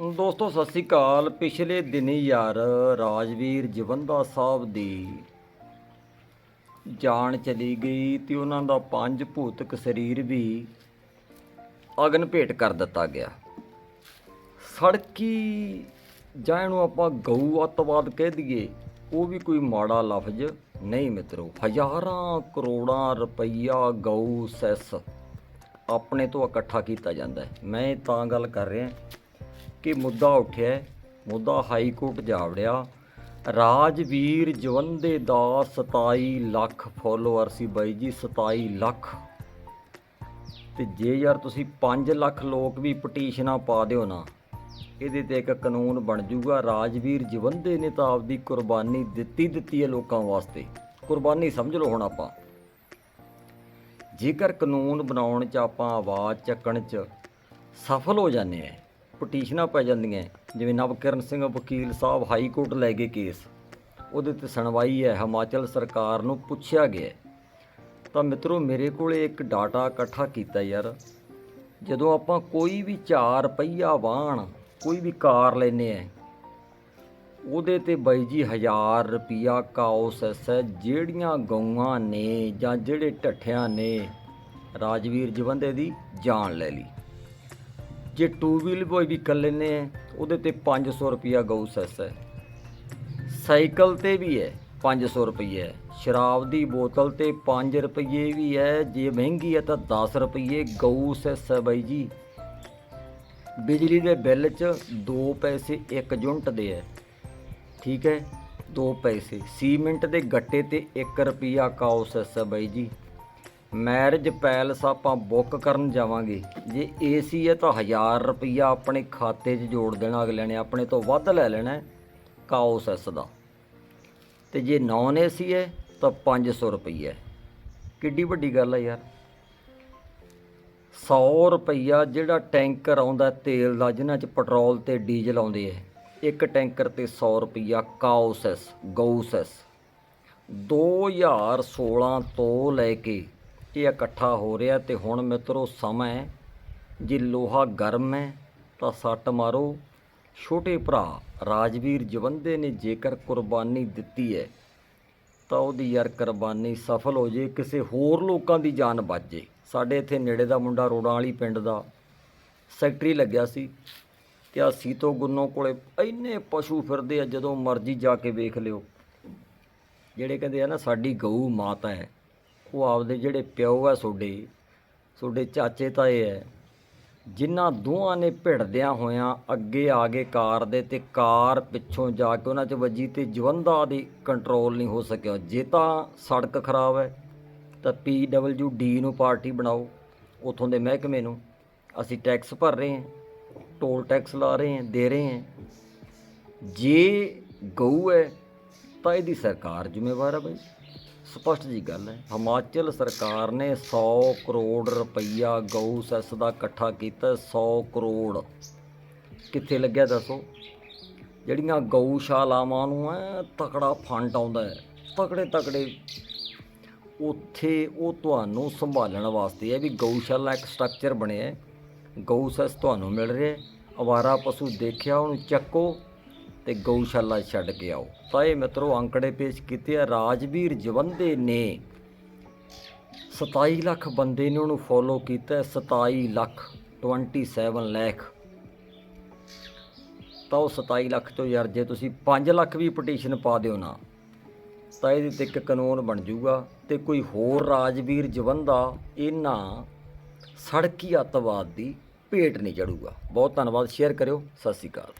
ਦੋਸਤੋ, ਸਤਿ ਸ੍ਰੀ ਅਕਾਲ। ਪਿਛਲੇ ਦਿਨੀ ਯਾਰ ਰਾਜਵੀਰ ਜਵੰਦਾ ਸਾਹਿਬ ਦੀ ਜਾਨ ਚਲੀ ਗਈ ਤੇ ਉਹਨਾਂ ਦਾ ਪੰਜ ਭੂਤਕ ਸਰੀਰ ਵੀ ਅਗਨ ਭੇਟ ਕਰ ਦਿੱਤਾ ਗਿਆ। ਸੜਕੀ ਜਾਂ ਇਹਨੂੰ ਆਪਾਂ ਗਊ ਅੱਤਵਾਦ ਕਹਿ ਦਈਏ, ਉਹ ਵੀ ਕੋਈ ਮਾੜਾ ਲਫ਼ਜ਼ ਨਹੀਂ ਮਿੱਤਰੋ। ਹਜ਼ਾਰਾਂ ਕਰੋੜਾਂ ਰੁਪਈਆ ਗਊ ਸੈਸ ਆਪਣੇ ਤੋਂ ਇਕੱਠਾ ਕੀਤਾ ਜਾਂਦਾ ਹੈ। ਮੈਂ ਤਾਂ ਗੱਲ ਕਰ ਰਿਹਾ ਕਿ ਮੁੱਦਾ ਉੱਠਿਆ ਮੁੱਦਾ ਹਾਈ ਕੋਰਟ ਜਾ ਵੜਿਆ। ਰਾਜਵੀਰ ਜਵੰਦੇ ਦਾ 27 ਲੱਖ ਫੋਲੋਅਰ ਸੀ ਬਾਈ ਜੀ 27 ਲੱਖ। ਤੇ ਜੇ ਯਾਰ ਤੁਸੀਂ 5 ਲੱਖ ਲੋਕ ਵੀ ਪਟੀਸ਼ਨਾਂ ਪਾ ਦਿਓ ਨਾ, ਇਹਦੇ ਤੇ ਇੱਕ ਕਾਨੂੰਨ ਬਣ ਜਾਊਗਾ ਰਾਜਵੀਰ ਜਵੰਦੇ ਨੇ ਤਾਂ ਆਪਦੀ ਕੁਰਬਾਨੀ ਦਿੱਤੀ ਦਿੱਤੀ ਹੈ ਲੋਕਾਂ ਵਾਸਤੇ। ਕੁਰਬਾਨੀ ਸਮਝ ਲਓ ਹੁਣ ਆਪਾਂ। ਜੇਕਰ ਕਾਨੂੰਨ ਬਣਾਉਣ 'ਚ ਆਪਾਂ ਆਵਾਜ਼ ਚੱਕਣ 'ਚ ਸਫਲ ਹੋ ਜਾਂਦੇ ਆ ਪਟੀਸ਼ਨਾਂ ਪੈ ਜਾਂਦੀਆਂ ਜਿਵੇਂ ਨਵਕਿਰਨ ਸਿੰਘ ਵਕੀਲ ਸਾਹਿਬ ਹਾਈ ਕੋਰਟ ਲੈ ਗਏ ਕੇਸ। ਉਹਦੇ ਤੇ ਸੁਣਵਾਈ ਹੈ, ਹਿਮਾਚਲ ਸਰਕਾਰ ਨੂੰ ਪੁੱਛਿਆ ਗਿਆ ਤਾਂ ਮਿੱਤਰੋ, ਮੇਰੇ ਕੋਲੇ ਇੱਕ ਡਾਟਾ ਇਕੱਠਾ ਕੀਤਾ ਯਾਰ। ਜਦੋਂ ਆਪਾਂ ਕੋਈ ਵੀ ਚਾਰ ਪਹੀਆ ਵਾਹਨ ਕੋਈ ਵੀ ਕਾਰ ਲੈਨੇ ਆ ਉਹਦੇ ਤੇ ਬਾਈ ਜੀ 1000 ਰੁਪਿਆ ਕਾਉਸੈਸ ਹੈ ਜਿਹੜੀਆਂ ਗਊਆਂ ਨੇ ਜਾਂ ਜਿਹੜੇ ਢੱਠਿਆਂ ਨੇ, ਰਾਜਵੀਰ ਜਵੰਦੇ ਦੀ ਜਾਨ ਲੈ ਲਈ। ਜੇ ਟੂ ਵੀਲ ਬੋਏ ਵੀ ਕਰ ਲੈਨੇ ਆ, ਉਹਦੇ ਤੇ 500 ਰੁਪਿਆ ਗਊ ਸੈਸ ਹੈ। ਸਾਈਕਲ ਤੇ ਵੀ ਹੈ 500 ਰੁਪਏ ਸ਼ਰਾਬ ਦੀ ਬੋਤਲ ਤੇ 5 ਰੁਪਏ ਵੀ ਹੈ, ਜੇ ਮਹਿੰਗੀ ਹੈ ਤਾਂ 10 ਰੁਪਏ ਗਊ ਸੈਸ ਹੈ ਬਾਈ ਜੀ। ਬਿਜਲੀ ਦੇ ਬਿੱਲ 'ਚ 2 ਪੈਸੇ 1 ਯੂਨਿਟ ਦੇ ਹੈ। ਠੀਕ ਹੈ 2 ਪੈਸੇ। ਸੀਮੈਂਟ ਦੇ ਗੱਟੇ ਤੇ 1 ਰੁਪਿਆ ਕਾਉ ਸੈਸ ਹੈ ਬਾਈ ਜੀ। ਮੈਰਿਜ ਪੈਲਸ ਆਪਾਂ ਬੁੱਕ ਕਰਨ ਜਾਵਾਂਗੇ। ਜੇ ਏਸੀ ਹੈ ਤਾਂ 1000 ਰੁਪਈਆ ਆਪਣੇ ਖਾਤੇ 'ਚ ਜੋੜ ਦੇਣਾ, ਅਗਲੇ ਨੇ ਆਪਣੇ ਤੋਂ ਵੱਧ ਲੈ ਲੈਣਾ ਹੈ ਕਾਉਸ ਐਸ ਦਾ। ਤੇ ਜੇ ਨਾਨ ਏਸੀ ਹੈ ਤਾਂ 500 ਰੁਪਈਆ ਕਿੱਡੀ ਵੱਡੀ ਗੱਲ ਹੈ ਯਾਰ। 100 ਰੁਪਈਆ ਜਿਹੜਾ ਟੈਂਕਰ ਆਉਂਦਾ ਤੇਲ ਦਾ, ਜਿਨ੍ਹਾਂ 'ਚ ਪੈਟਰੋਲ ਤੇ ਡੀਜ਼ਲ ਆਉਂਦੇ ਐ ਇੱਕ ਟੈਂਕਰ ਤੇ 100 ਰੁਪਈਆ ਕਾਉਸੈਸ ਗਊਸੈਸ 2016 ਤੋਂ ਲੈ ਕੇ ਇਹ ਇਕੱਠਾ ਹੋ ਰਿਹਾ ਤੇ ਹੁਣ ਮਿੱਤਰੋ ਸਮਾਂ ਹੈ। ਜੇ ਲੋਹਾ ਗਰਮ ਹੈ ਤਾਂ ਸੱਟ ਮਾਰੋ। ਛੋਟੇ ਭਰਾ ਰਾਜਵੀਰ ਜਵੰਦੇ ਨੇ ਜੇਕਰ ਕੁਰਬਾਨੀ ਦਿੱਤੀ ਹੈ ਤਾਂ ਉਹਦੀ ਯਾਰ ਕੁਰਬਾਨੀ ਸਫਲ ਹੋ ਜੇ, ਕਿਸੇ ਹੋਰ ਲੋਕਾਂ ਦੀ ਜਾਨ ਬਚ ਜੇ। ਸਾਡੇ ਇੱਥੇ ਨੇੜੇ ਦਾ ਮੁੰਡਾ ਰੋੜਾਂ ਵਾਲੀ ਪਿੰਡ ਦਾ ਸੈਕਟਰੀ ਲੱਗਿਆ ਸੀ ਤੇ ਆ ਸੀਤੋ ਗੁੰਨੋ ਕੋਲੇ ਇੰਨੇ ਪਸ਼ੂ ਫਿਰਦੇ ਆ, ਜਦੋਂ ਮਰਜ਼ੀ ਜਾ ਕੇ ਵੇਖ ਲਿਓ। ਜਿਹੜੇ ਕਹਿੰਦੇ ਆ ਨਾ, ਸਾਡੀ ਗਊ ਮਾਤਾ ਹੈ। ਉਹ ਆਪਦੇ ਜਿਹੜੇ ਪਿਓ ਆ ਤੁਹਾਡੇ ਤੁਹਾਡੇ ਚਾਚੇ ਤਾਏ ਐ ਜਿਨ੍ਹਾਂ ਦੋਹਾਂ ਨੇ ਭਿੜਦਿਆਂ ਹੋਇਆਂ ਅੱਗੇ ਆ ਗਏ ਕਾਰ ਦੇ ਤੇ ਕਾਰ ਪਿੱਛੋਂ ਜਾ ਕੇ ਉਹਨਾਂ 'ਚ ਵੱਜੀ ਤੇ ਜਵੰਦਾ ਦੀ ਕੰਟਰੋਲ ਨਹੀਂ ਹੋ ਸਕਿਆ। ਜੇ ਤਾਂ ਸੜਕ ਖਰਾਬ ਹੈ, ਤਾਂ ਡੀ ਨੂੰ ਪਾਰਟੀ ਬਣਾਓ। ਉਥੋਂ ਦੇ ਮਹਿਕਮੇ ਨੂੰ ਅਸੀਂ ਟੈਕਸ ਭਰ ਰਹੇ ਹਾਂ ਟੋਲ ਟੈਕਸ ਲਾ ਰਹੇ ਹਾਂ, ਦੇ ਰਹੇ ਹਾਂ। ਜੇ ਗਊ ਹੈ, ਤਾਂ ਇਹਦੀ ਸਰਕਾਰ ਜ਼ਿੰਮੇਵਾਰ ਹੈ ਬਈ। ਸਪਸ਼ਟ ਜੀ ਗੱਲ ਹੈ। ਹਿਮਾਚਲ ਸਰਕਾਰ ਨੇ 100 ਕਰੋੜ ਰੁਪਈਆ ਗਊ ਸੈਸ ਦਾ ਇਕੱਠਾ ਕੀਤਾ 100 ਕਰੋੜ। ਕਿੱਥੇ ਲੱਗਿਆ ਦੱਸੋ? ਜਿਹੜੀਆਂ ਗਊਸ਼ਾਲਾਵਾਂ ਨੂੰ ਐ ਤਕੜਾ ਫੰਡ ਆਉਂਦਾ ਹੈ, ਤਕੜੇ ਤਕੜੇ। ਉੱਥੇ ਉਹ ਤੁਹਾਨੂੰ ਸੰਭਾਲਣ ਵਾਸਤੇ ਹੈ ਵੀ ਗਊਸ਼ਾਲਾ ਇੱਕ ਸਟਰਕਚਰ ਬਣਿਆ ਹੈ। ਗਊ ਸੈਸ ਤੁਹਾਨੂੰ ਮਿਲ ਰਿਹਾ ਹੈ। ਅਵਾਰਾ ਪਸ਼ੂ ਦੇਖਿਆ, ਉਹਨੂੰ ਚੱਕੋ। ਤੇ ਗਊਸ਼ਾਲਾ ਛੱਡ ਕੇ ਆਓ। ਤਾਂ ਇਹ ਮਿੱਤਰੋ ਅੰਕੜੇ ਪੇਸ਼ ਕੀਤੇ ਆ ਰਾਜਵੀਰ ਜਵੰਦੇ ਨੇ 27 ਲੱਖ ਬੰਦੇ ਨੇ ਉਹਨੂੰ ਫੋਲੋ ਕੀਤਾ ਹੈ, 27 ਲੱਖ 27 ਲੱਖ ਤਾਂ ਉਹ 27 ਲੱਖ ਤੋਂ ਯਾਰ ਜੇ ਤੁਸੀਂ 5 ਲੱਖ ਵੀ ਪਟੀਸ਼ਨ ਪਾ ਦਿਓ ਨਾ ਤਾਂ ਇਹਦੇ ਤੇ ਇੱਕ ਕਾਨੂੰਨ ਬਣ ਜਾਊਗਾ ਤੇ ਕੋਈ ਹੋਰ ਰਾਜਵੀਰ ਜਵੰਦਾ ਇਹਨਾਂ ਸੜਕੀ ਅੱਤਵਾਦ ਦੀ ਭੇਟ ਨਹੀਂ ਚੜੂਗਾ। ਬਹੁਤ ਧੰਨਵਾਦ ਸ਼ੇਅਰ ਕਰਿਓ ਸਤਿ ਸ਼੍ਰੀ ਅਕਾਲ।